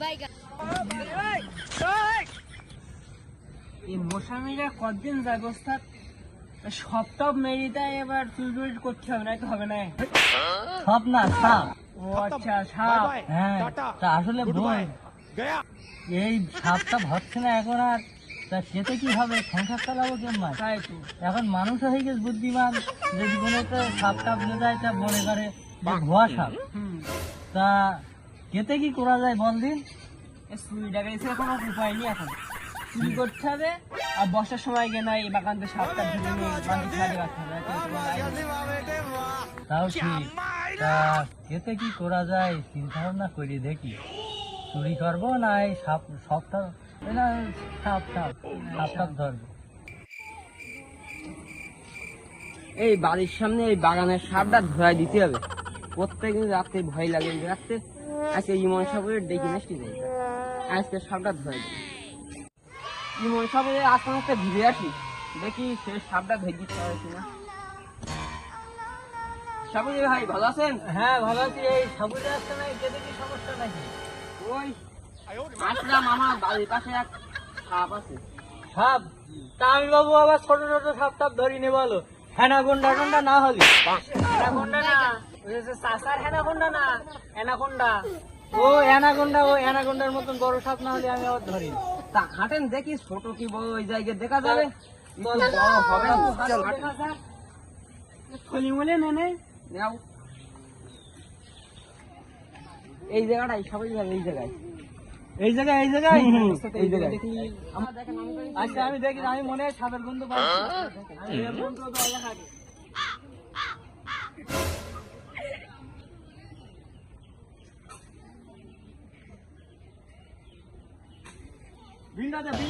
বাইগা এই মশামিরা কতদিন যায় বস্তা সপ্তাহ মেরে দেয় এবার চুরি করতে হবে না তো হবে না? সব না সাপ। ও আচ্ছা সাপ। হ্যাঁ তা আসলে বই এই সাপটা ভরছে না এখন আর তা খেতে কি হবে? সংসার চালাবো কেমন? তাই তো। এখন মানুষ হয়ে গেছে বুদ্ধিমান। যদি কোনো একটা সাপ টাপ নিয়ে যায় তা মনে করে যে ভুয়া সাপ। তা খেতে কি করা যায় বল দিন? এই চুরি ডাকা এসে কোনো উপায় নেই এখন। চুরি করতে হবে আর বর্ষার সময় গিয়ে বাগানতে সাপটা ধরে নিয়ে বাড়ি ছাড়ে রাখতে হবে এত কোনো আইডিয়া নেই। তাও ঠিক। তা খেতে কি করা যায়? চিন্তা ভাবনা করি দেখি। চুরি করব না এই সাপ সবটা না সাপ সাপ ধরবো। এই বাড়ির সামনে এই বাগানের সাপটা ধরাই দিতে হবে। প্রত্যেকদিন রাত্রে ভয় লাগে এই রাত্রে আজকে ইমন সাহেবের ডেকে নেসটি যাই আজকে সাপটা দিই ইমন ভিড়ে আসি দেখি সে সাপটা ধরে দিতে কিনা ভাই ভালো আছেন? হ্যাঁ ভালো আছি। এই সাবুজে আসছে না খেতে কি সমস্যা নাকি? ওই আসলাম আমার বাড়ির পাশে এক সাপ আছে। সাপ? তা আমি বাবু আবার ছোট ছোট সাপ টাপ ধরি নে বলো। হ্যানাগন্ডা টন্ডা না হলি? অ্যানাকোন্ডা না? অ্যানাকোন্ডা ও অ্যানাগন্ডা ও অ্যানাগন্ডার মতন বড় সাপ না হলে আমি আবার ধরি তা হাঁটেন দেখি ছোট কি বড় ওই জায়গায় দেখা যাবে। নে নে। এই জায়গাটাই সবাই যাবে এই জায়গায়। এই জায়গায় এই জায়গায়? এই জায়গায়। দেখি আমার দেখেন আমি আচ্ছা আমি দেখি আমি মনে হয় সাপের গন্ধ পাচ্ছি।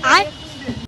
আমি